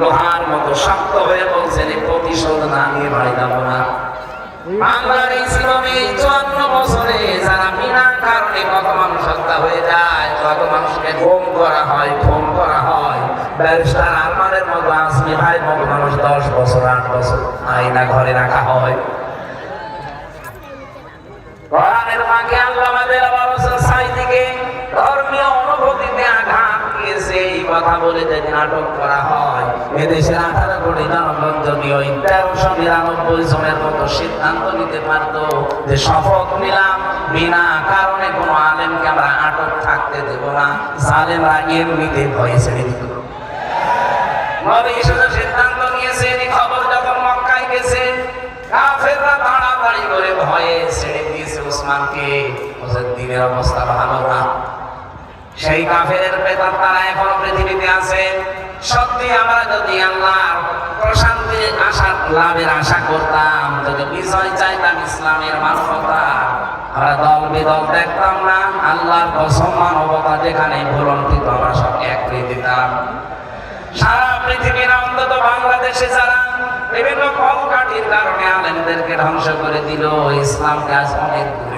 লোহার মতো শক্ত হয়ে বলছেন প্রতিশোধ না নিয়ে বাড়ি যাব না। বাংলার এই শ্রমে চুয়ান্ন বছরে যারা বিনা কারণে কত মানুষ হত্যা হয়ে যায়, কত মানুষকে গুম করা হয়, খুন করা হয়। ব্যারিস্টার আরমানের মতো আসমি ভাই মতো মানুষ দশ বছর, আট বছর আইনা ঘরে রাখা হয়। কোরআনের ফাঁকে আল্লাহ কথা বলে যদি নাটক করা হয়। এদেশের আঠারো কোটি জনগণ তেরোশো নিরানব্বই জনের মতো সিদ্ধান্ত নিতে পারত যে শপথ নিলাম। বিনা কারণে কোনো আলেমকে আমরা আটক থাকতে দেব না। জালেমরা এমনিতে ভয়ে ছেড়ে দিত সিদ্ধান্ত নিয়েছে খবর যখন মক্কায় তাড়াতাড়ি করে ভয়ে ছেড়ে দিয়েছে দিনের অবস্থা ভালো না। সেই কাফেরের বেতন তারা এখনও পৃথিবীতে আছে। সত্যি আমরা যদি আল্লাহর প্রশান্তি আশা, লাভের আশা করতাম, যদি বিজয় চাইতাম ইসলামের মানবতা, আমরা দল বিদল দেখতাম না। আল্লাহর মানবতা যেখানে আমরা সব এক দিতাম। সারা পৃথিবীর অন্তত বাংলাদেশে যারা বিভিন্ন কলকাঠির কারণে আলেমদেরকে ধ্বংস করে দিল, ইসলামকে আজ অনেক দূরে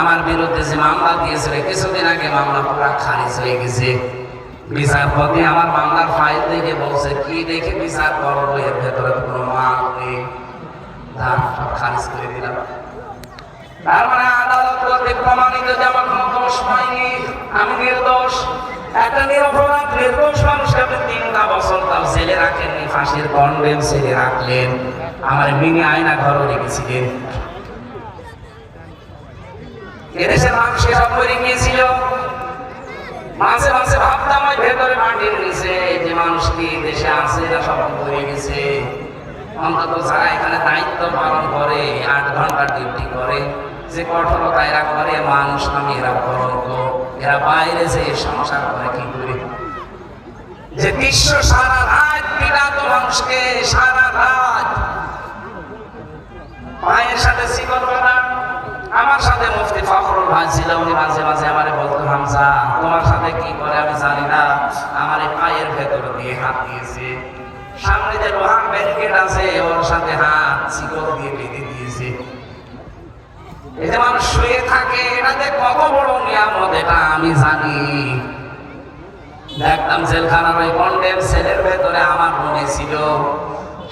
আমার বিরুদ্ধে যে মামলা দিয়েছিল, কিছুদিন আগে মামলা পুরো খারিজ হয়ে গেছে। বিচারপতি আমার মামলার ফাইল দেখে বলছে, কি দেখে বিচার করব এর ভেতরে কোনো মাল নেই। খারিজ করে দিলাম। তার মানে আদালত কর্তৃক প্রমাণিত যে আমার কোনো দোষ হয়নি আমি নির্দোষ। একটা নিরপরাধ, নির্দোষ মানুষকে আপনি তিনটা বছর তাও জেলে রাখেননি, ফাঁসির কন্ডেম ছেলে রাখলেন। আমার মিনি আয়না ঘরও রেখেছিলেন। এদেশের মানুষকে সব মরে গিয়েছিল। মাঝে মাঝে ভাবতাম ওই ভেতরে মাটির নিচে যে মানুষ কি দেশে আছে না সব মরে গেছে। অন্তত যারা এখানে দায়িত্ব পালন করে, আট ঘণ্টা ডিউটি করে, যে কঠোরতা এরা করে, মানুষ নামে এরা কলঙ্ক এরা বাইরে যে সংসার করে কি করে? যে বিশ্ব সারা রাত পীড়াত মানুষকে, সারা রাত মায়ের সাথে বাঁধা আমার সাথে মুফতি ফখরুল ভাই ছিল, উনি মাঝে মাঝে আমারে বলতো, হামজা, তোমার সাথে কি করে আমি জানি না, আমার পায়ের ভেতর দিয়ে হাত দিয়েছে। সামনে যে লোহার ব্যারিকেড আছে, ওর সাথে হাত শিকল দিয়ে বেঁধে দিয়েছে। যে মানুষ শুয়ে থাকে এটা যে কত বড় নিয়ামত, এটা আমি জানি। দেখতাম জেলখানার ওই কন্ডেম সেলের ভেতরে আমার মনে ছিল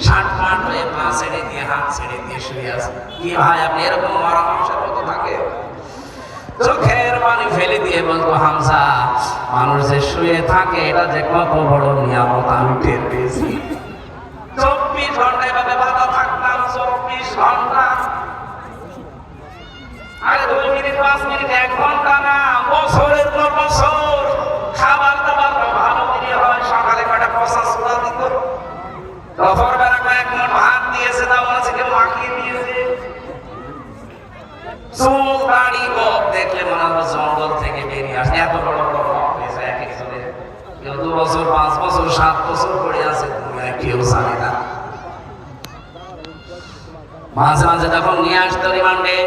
ষাট পাট হয়ে পা ছেড়ে দিয়ে, হাত ছেড়ে দিয়ে শুয়ে আছে। কি ভাই, আপনি এরকম মরা মানুষের মতো থাকে? চোখের পানি ফেলে দিয়ে বলতো হামসা মানুষ যে শুয়ে থাকে, এটা যে কত বড় নিয়ামত আমি টের পেয়েছি। চব্বিশ ঘণ্টা এভাবে বাধা থাকতাম চব্বিশ ঘণ্টা। আরে দুই মিনিট, পাঁচ মিনিট, এক ঘণ্টা না, বছরের পর বছর খাবার দাবার ভালো দিনে হয় সকালে কটা পচা চুলা দিত দুপুর বেলা কয়েক মন ভাত দিয়েছে তা মনে হচ্ছে কেউ মাখিয়ে দিয়েছে চুল দাড়ি গোপ দেখলে মনে হবে জঙ্গল থেকে বেরিয়ে আসে এত বড় বড় গোপ হয়েছে এক একজনের কেউ দু বছর পাঁচ বছর সাত বছর পড়ে আছে দুনিয়ায় কেউ জানে না মাঝে মাঝে যখন নিয়ে আসতো রিমান্ডে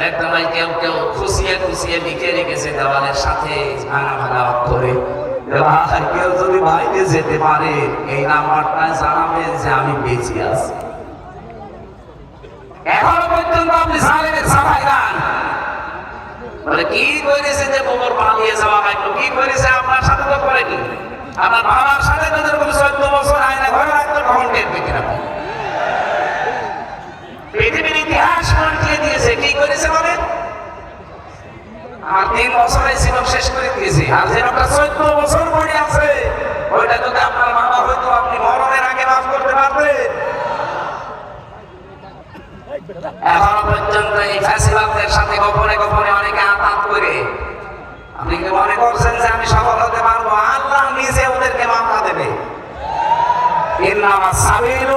একদম কেউ কেউ খুশিয়ে খুশিয়ে লিখে রেখেছে দেওয়ালের সাথে ভাঙা ভাঙা অক্ষরে পর্যন্ত আপনি কি করেছে যে গোবর কি করেছে? আপনার সাথে বাবার সাথে চোদ্দ বছর আয়না পৃথিবীর ইতিহাস পাল্টিয়ে দিয়েছে। কি করেছে বলেন? আমার তিন বছরের জীবন শেষ করে দিয়েছি। আর যে চোদ্দ বছর পড়ে আছে, ওইটা যদি আপনার বাবা হয়তো আপনি মরণের আগে মাফ করতে পারতেন। এখনও পর্যন্ত এই ফ্যাসিবাদের সাথে গোপনে গোপনে অনেকে আতাত করে। আপনি কি মনে করছেন যে আমি সফল হতে পারব? আল্লাহ নিজে ওদেরকে মামলা দেবে। এর আমার সাবিলু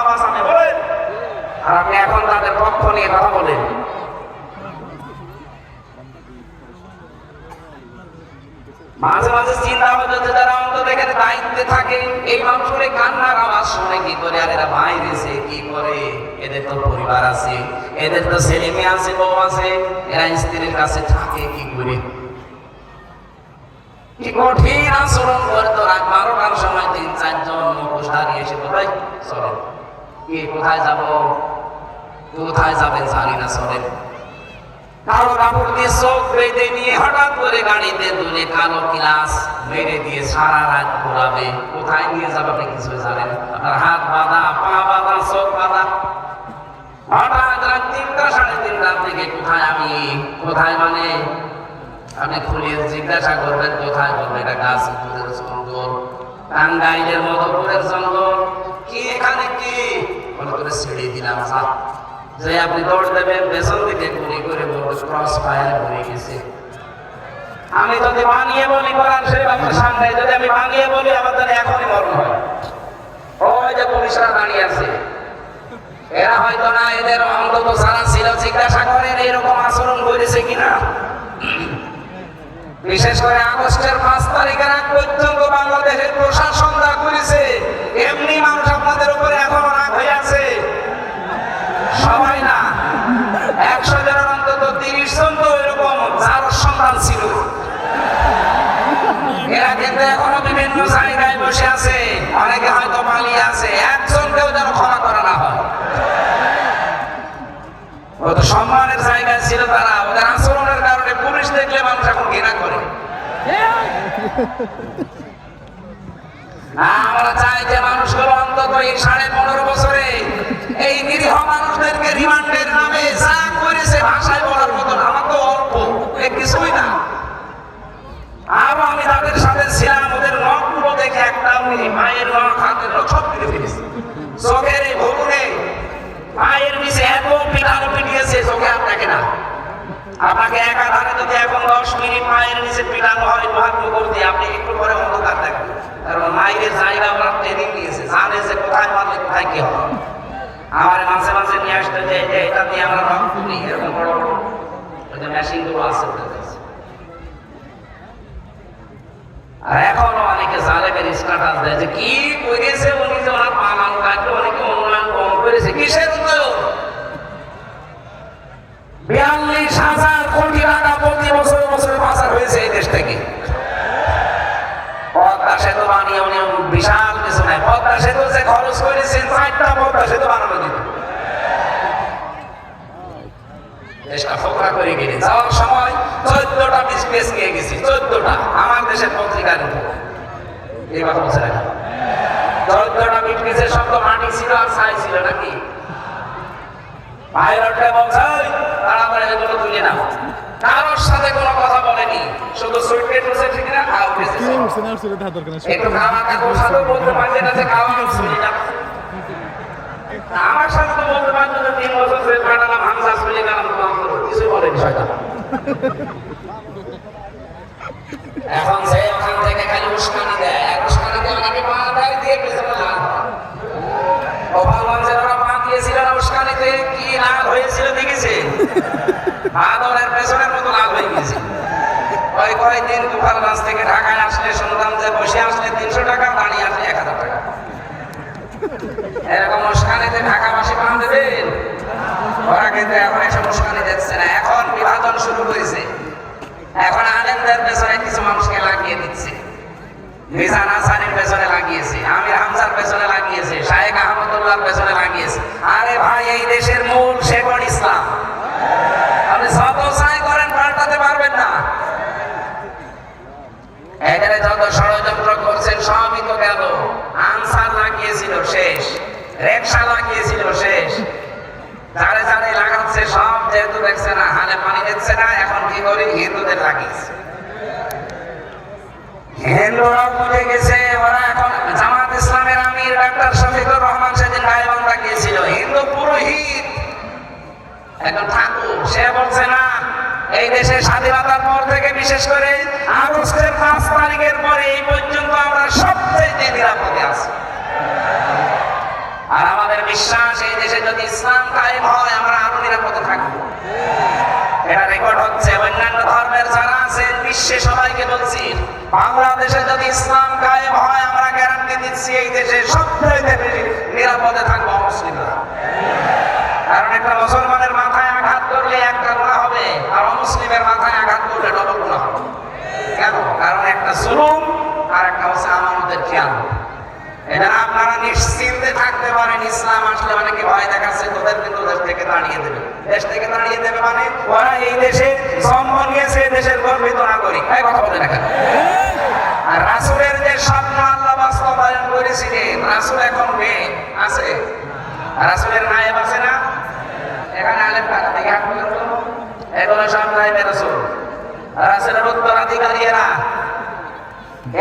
আর আপনি এখন তাদের পক্ষ নিয়ে কথা বলেন। মাঝে মাঝে চিন্তা হতো যে যারা অন্তত এখানে দায়িত্বে থাকে, এই মানুষের কান্নার আওয়াজ শুনে কি করে, আর এরা বাইরেছে কি করে? এদের তো পরিবার আছে, এদের তো ছেলে মেয়ে আছে, বউ আছে, এরা স্ত্রীর কাছে থাকে কি করে? কঠিন আচরণ করতো রাত বারোটার সময় তিন চারজন মুখোশ দাঁড়িয়ে এসে বলে চলো। কি কোথায় যাব? কোথায় যাবেন জানি না চলেন কালো কাপড় দিয়ে চোখ বেঁধে নিয়ে হঠাৎ করে গাড়িতে তুলে কালো ক্লাস মেরে দিয়ে সারা রাত ঘোরাবে। কোথায় নিয়ে যাবে আপনি কিছু জানেন আপনার হাত বাঁধা, পা বাঁধা, চোখ বাঁধা। হঠাৎ রাত তিনটা, সাড়ে তিনটার দিকে কোথায় আমি? কোথায় মানে? আপনি খুলে জিজ্ঞাসা করবেন, কোথায় বলবেন এটা গাছপুরের জঙ্গল। টাঙ্গাইলের জঙ্গল। কি এখানে কি? বলে করে ছেড়ে দিলাম যা আপনি দৌড় দেবেন, পেছন দিকে গুলি করে ক্রস ফায়ার হয়ে গেছে। আমি যদি বানিয়ে বলি কোরআন শরীফ আপনার সামনে, যদি আমি বানিয়ে বলি আমাদের এখনই মরণ হয়। ওই যে পুলিশরা দাঁড়িয়ে আছে। এরা হয়তো না, এদের অন্তত সারা ছিল, জিজ্ঞাসা করেন এরকম আচরণ করেছে কিনা? বিশেষ করে আগস্টের পাঁচ তারিখের আগ পর্যন্ত বাংলাদেশের প্রশাসন যা করেছে, এমনি মানুষ আপনাদের উপরে এখনও রাগ হয়ে আছে। সবাই না। একশো জনের অন্তত তিরিশ জন তো এরকম যার সন্তান ছিল। এরা কিন্তু এখনও বিভিন্ন জায়গায় বসে আছে, অনেকে হয়তো পালিয়ে আছে, একজনকেও যেন ক্ষমা করা না হয়। সম্মানের জায়গায় ছিল তারা, ওদের আচরণের কারণে পুলিশ দেখলে মানুষ এখন ঘৃণা করে। আমরা চাই যে মানুষগুলো অন্তত এই সাড়ে পনেরো বছরে এই নিরীহ মানুষদেরকে রিমান্ডের নামে যা করেছে ভাষায় বলার মতন আমার তো অল্প কিছুই না। আরও আমি তাদের সাথে ছিলাম, ওদের নখগুলো দেখে একটা মায়ের নখ হাতের নখ সব কেটে ফেলেছে। চোখের এই ভবনে পায়ের নিচে এত পিটানো পিটিয়েছে, চোখে দেখে না। আপনাকে একাধারে যদি এখন দশ মিনিট মায়ের নিচে পিটানো হয়, মহাত্ম করতে আপনি একটু পরে অন্ধকার দেখবেন। কারণ মায়ের জায়গা ওরা ট্রেনিং নিয়েছে, জানে যে কোথায় মারলে কোথায় কি হবে। আমার মাঝে মাঝে নিয়ে আসতে যে এটা দিয়ে আমরা রক তুলি এরকম বড় বড় ওই যে মেশিনগুলো আছে আর এখনও অনেকে জালেমের স্ট্যাটাস দেয় যে, কি করেছে উনি যে ওনার অনেকে অনুমান কম করেছে? কিসের বিয়াল্লিশ হাজার কোটি টাকা প্রতি বছর বছর পাচার হয়েছে এই দেশ থেকে। পদ্মা সেতু বানিয়ে উনি বিশাল কিছু নাই পদ্মা সেতু যে খরচ করেছেন, চারটা পদ্মা সেতু বানানো দিত দেশটা ফোকরা করে গেলে। যাওয়ার সময় চোদ্দটা পেস নিয়ে গেছি চোদ্দটা। আমার দেশের পত্রিকার এই কথা বলছে না চোদ্দটা পিসের শব্দ মাটি ছিল আর ছাই ছিল নাকি? পাইলটকে বলছে তাড়াতাড়ি এগুলো তুলে নাও। কারোর সাথে কোনো কথা বলেনি। শুধু বসে ঠিক না একটু খাওয়া কাকুর বলতে না যে খাওয়া শুনি না। আমার সাথে তো বলতে পারতো তিন বছর ধরে কাটালাম হামসা শুনে গেলাম। তো আমার কিছু বলেনি এখন সে ওখান থেকে খালি উস্কানি দেয়। এক উস্কানি দিয়ে অনেকে পা দেয় দিয়ে পেছনে লাল গোপালগঞ্জের ওরা পা দিয়েছিল উস্কানিতে, কি লাল হয়েছিল দেখেছে? বাদরের পেছনের মতো লাল হয়ে গেছে। কয় কয় দিন গোপালগঞ্জ থেকে ঢাকায় আসলে শুনলাম যে বসে আসলে তিনশো টাকা দাঁড়িয়ে আসলে এক হাজার টাকা। এরকম উস্কানিতে ঢাকাবাসী পান দেবেন ওরা কিন্তু এখন এসব উস্কানি দিচ্ছে না। এখন বিভাজন শুরু হয়েছে। এখন আলেমদের পেছনে কিছু মানুষকে লাগিয়ে দিচ্ছে। মিজান হাসানের পেছনে লাগিয়েছে, আমির হামজার পেছনে লাগিয়েছে শাহেক আহমদুল্লাহর পেছনে লাগিয়েছে। আরে ভাই, এই দেশের মূল শেখর ইসলাম? আপনি যত চাই করেন, পাল্টাতে পারবেন না। এখানে যত ষড়যন্ত্র করছেন, সবই তো গেল। আনসার লাগিয়েছিল, শেষ। রেকশা লাগিয়েছিল শেষ যারে যারে লাগাচ্ছে সব যেহেতু দেখছে না, হালে পানি দিচ্ছে না, এখন কি করি? হিন্দুদের লাগিয়েছে হিন্দু পুরোহিত। এখন ঠাকুর, সে বলছে, না, এই দেশে স্বাধীনতার পর থেকে বিশেষ করে আগস্টের পাঁচ তারিখের পরে এই পর্যন্ত আমরা সবচেয়ে নিরাপদে আছি। আর আমাদের বিশ্বাস, এই দেশে যদি ইসলাম কায়েম হয়, আমরা আরও নিরাপদে থাকব। এটা রেকর্ড হচ্ছে। অন্যান্য ধর্মের যারা আছেন, বিশ্বে সবাইকে বলছি, বাংলাদেশে যদি ইসলাম কায়েম হয়, আমরা গ্যারান্টি দিচ্ছি, এই দেশে সবচেয়ে নিরাপদে থাকব মুসলিমরা কারণ একটা মুসলমানের মাথায় আঘাত করলে একটা গুণা হবে, আর অমুসলিমের মাথায় আঘাত করলে ডবল গুণা হবে। কেন? কারণ একটা জুলুম আর একটা হচ্ছে আমানতের খেয়াল এটা আপনারা নিশ্চিন্তে থাকতে পারেন, ইসলাম আসলে অনেকে ভয় দেখাচ্ছে, তোদের কিন্তু দেশ থেকে তাড়িয়ে দেবে। দেশ থেকে তাড়িয়ে দেবে মানে ওরা এই দেশে জন্ম নিয়েছে দেশের গর্বিত এই কথা বলে আর রাসুলের যে স্বপ্ন আল্লাহ বাস্তবায়ন করেছিলেন, রাসুল এখন মেয়ে, আছে? রাসুলের নায়েব আছে না? এখানে আলেম করে? এগুলো সব নায়েবের রাসুল। রাসুলের উত্তরাধিকারী এরা।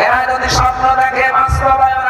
এরা যদি স্বপ্ন দেখে বাস্তবায়ন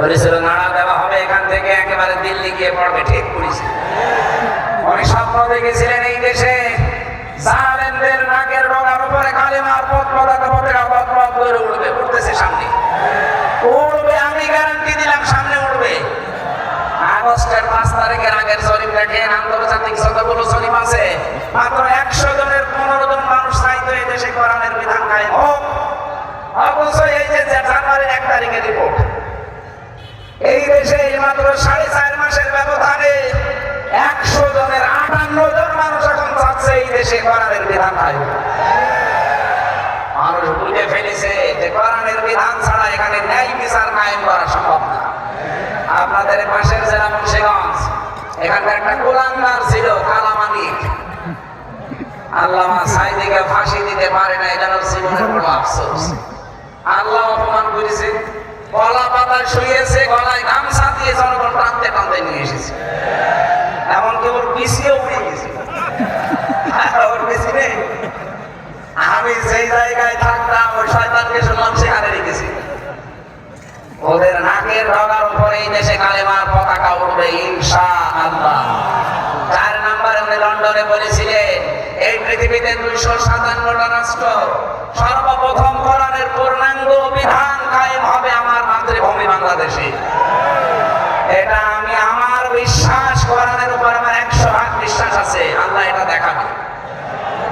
বলেছিল নাড়া দেওয়া হবে এখান থেকে, একেবারে দিল্লি গিয়ে পড়বে। ঠিক করেছে। অনেক স্বপ্ন দেখেছিলেন এই দেশে। জালেমদের নাকের ডগার উপরে কালিমার পথ পতাকা পতাকা পথ করে উঠবে, উঠতেছে সামনে। উঠবে, আমি গ্যারান্টি দিলাম, সামনে উঠবে। আগস্টের পাঁচ তারিখের আগের জরিপ দেখেন আন্তর্জাতিক যতগুলো জরিপ আছে? মাত্র একশো জনের পনেরো জন মানুষ চাইতো এই দেশে কোরআনের বিধান কায়েম হোক। অথচ এই যে জানুয়ারির এক তারিখের রিপোর্ট এই দেশে মাত্র সাড়ে চার মাসের ব্যবধানে একশো জনের আটান্ন জন মানুষ এখন চাচ্ছে এই দেশে কোরআনের বিধান হোক। মানুষ বুঝে ফেলেছে যে কোরআনের বিধান ছাড়া এখানে ন্যায় বিচার কায়েম করা সম্ভব না। আপনাদের পাশের জেলা মুন্সিগঞ্জ, এখানকার একটা গোলাঙ্গার ছিল কালামানিক আল্লামা সাইদিকে ফাঁসি দিতে পারে না এটা জীবনের বড় আফসোস। আল্লাহ অপমান করেছে। কলা পাতায় শুয়েছে, গলায় গামছা দিয়ে জনগণ টানতে টানতে নিয়ে এসেছে। ওর গেছে? ওর আমি যেই জায়গায় থাকতাম, ওই শয়তানকে শুনলাম সেখানে রেখেছি। ওদের নাকের ডগার উপরে এই দেশে কালেমার পতাকা উঠবে ইনশা আল্লাহ চার নম্বরে উনি লন্ডনে বলেছিলেন এই পৃথিবীতে দুইশো সাতান্নটা রাষ্ট্র। সর্বপ্রথম কোরআনের পূর্ণাঙ্গ বিধান কায়েম হবে আমার মাতৃভূমি বাংলাদেশে। এটা আমি আমার বিশ্বাস কোরআনের উপর আমার একশো ভাগ বিশ্বাস আছে। আল্লাহ এটা দেখাবে।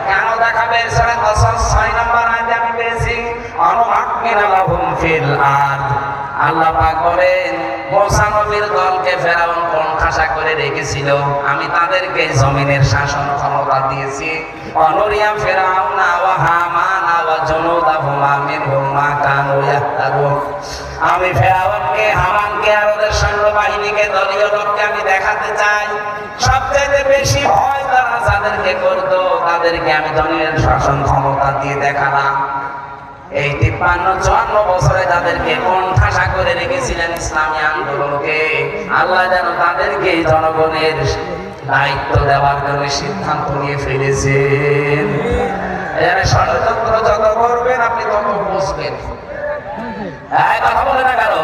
কেন দেখাবে? সূরা কসস 6 নম্বর আয়াতে আমি পেয়েছি আরদ। আল্লাহ পাক বলেন মুসা নবীর দলকে ফেরাউন কোণঠাসা করে রেখেছিল? আমি তাদেরকে জমিনের শাসন ক্ষমতা দিয়েছি। অনুরিয়া ফেরাউনা হামানা কানু আমি ফেরাউনকে, হামানকে আর ওদের সৈন্যবাহিনীকে দলীয় লোককে আমি দেখাতে চাই। সবচেয়ে বেশি ভয় তারা যাদেরকে করতো, তাদেরকে আমি জমিনের শাসন ক্ষমতা দিয়ে দেখালাম। এই তিপ্পান্ন চুয়ান্ন বছরে তাদেরকে কোণঠাসা করে রেখেছিলেন ইসলামী আন্দোলনকে, আল্লাহ যেন তাদেরকে জনগণের দায়িত্ব দেওয়ার জন্য সিদ্ধান্ত নিয়ে ফেলেছেন। ষড়যন্ত্র যত করবেন, আপনি তত বুঝবেন। কথা বলে না কেন?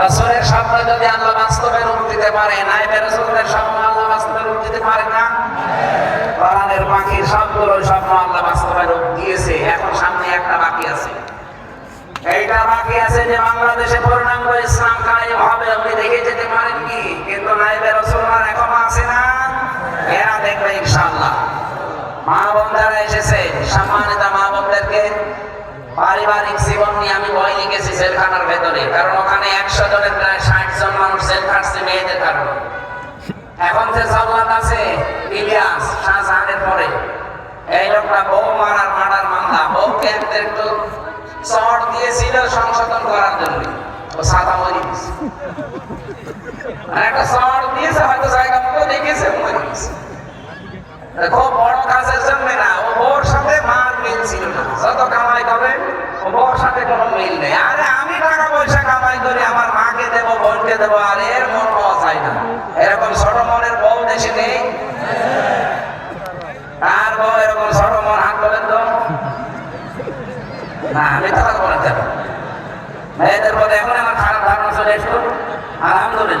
রসুলের স্বপ্ন যদি আল্লাহ বাস্তবে রূপ দিতে পারে, নাইবে রসুলের স্বপ্ন আল্লাহ বাস্তবে রূপ দিতে পারে না? সবগুলো স্বপ্ন আল্লাহ একটা বাকি আছে। এইটা বাকি আছে যে বাংলাদেশে পূর্ণাঙ্গ ইসলাম কায়েম হবে। আপনি দেখে যেতে পারেন কি? কিন্তু নাইবে রসুলমার এখনও আছে না? এরা দেখবে ইনশাআল্লাহ। মা বোন এসেছে। সম্মানিত মা বোনদেরকে পারিবারিক জীবন নিয়ে আমি বই লিখেছি জেলখানার ভেতরে। কারণ ওখানে একশো জনের প্রায় ষাট জন মানুষ জেল মেয়েদের কারণে। এখন যে জল্লাদ আছে, ইলিয়াস শাহজাহানের পরে। এই লোকটা বউ মারার মারার চট দিয়েছিল সংশোধন করার জন্য। ও সাদা মরি আর একটা চট দিয়েছে, হয়তো জায়গা মতো দেখেছে মরে বড় কাজের জন্য না, ও বউর সাথে মার মিল ছিল না। যত কামাই করে, ও বউর সাথে কোনো মিল নেই। আরে আমি টাকা পয়সা কামাই করি, আমার মাকে দেব, বোনকে দেবো, আর এর মন পাওয়া যায় না। এরকম ছোট মনের বউ দেশে নেই আর বউ এরকম ছোট মন হাত বলেন তো না আমি তো কথা বলতে পারি মেয়েদের মধ্যে এখন আমার খারাপ ধারণা চলে এসো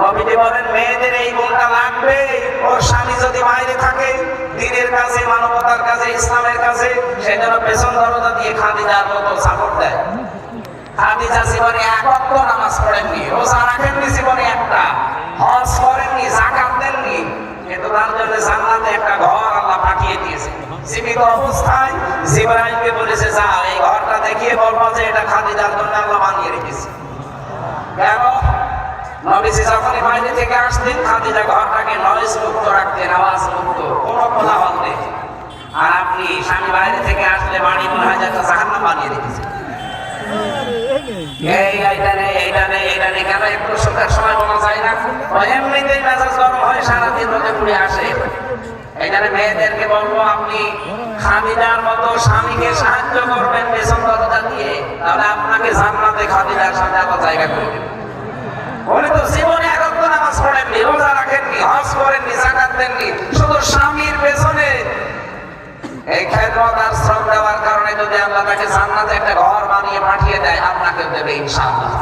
নবীজি বলেন, মেয়েদের এই গুণটা লাগবে। ওর স্বামী যদি বাইরে থাকে, দিনের কাছে মানবতার কাছে ইসলামের কাছে সেজন্য পেছন দরজা দিয়ে খাদিজার মতো সাপোর্ট দেয়। খাদিজা জীবনে এক নামাজ পড়েননি, রোজা রাখেননি জীবনে একটা, হজ করেননি জাকাত দেননি। কিন্তু তার জন্য জান্নাতে একটা ঘর আল্লাহ পাঠিয়ে দিয়েছে। জীবিত অবস্থায় জিব্রাইলকে বলেছে, যা, এই ঘরটা দেখিয়ে বলব যে এটা খাদিজার জন্য আল্লাহ বানিয়ে রেখেছে। কেন? নবীজি যখনই বাইরে থেকে আসতেন খাদিজা ঘরটাকে নয়েজ মুক্ত রাখতেন আওয়াজ মুক্ত কোনো কোলাহল নেই আর আপনি স্বামী বাইরে থেকে আসলে বাড়ি মনে হয় যাতে জাহান্নাম বানিয়ে রেখেছেন। সারাদিন রোদে পুড়ে আসে। এখানে মেয়েদেরকে বলব, আপনি খাদিজার মতো স্বামীকে সাহায্য করবেন পেছন দিয়ে, তাহলে আপনাকে জান্নাতে খাদিজার সাথে জায়গা করে দেবে। দেননি শুধু স্বামীর পেছনে। এই খেদমত আর শ্রম দেওয়ার কারণে যদি আল্লাহ তাকে জান্নাতে একটা ঘর বানিয়ে পাঠিয়ে দেয় আপনাকে দেবে ইনশাআল্লাহ।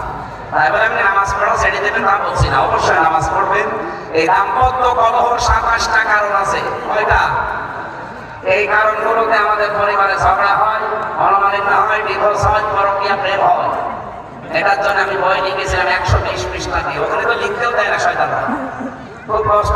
কারণ আমাদের পরিবারে হয় হয়। এটার জন্য আমি বই লিখেছিলাম একশো বিশ পৃষ্ঠা দিয়ে। ওখানে তো লিখতেও দেয় না, শয়তানরা। খুব কষ্ট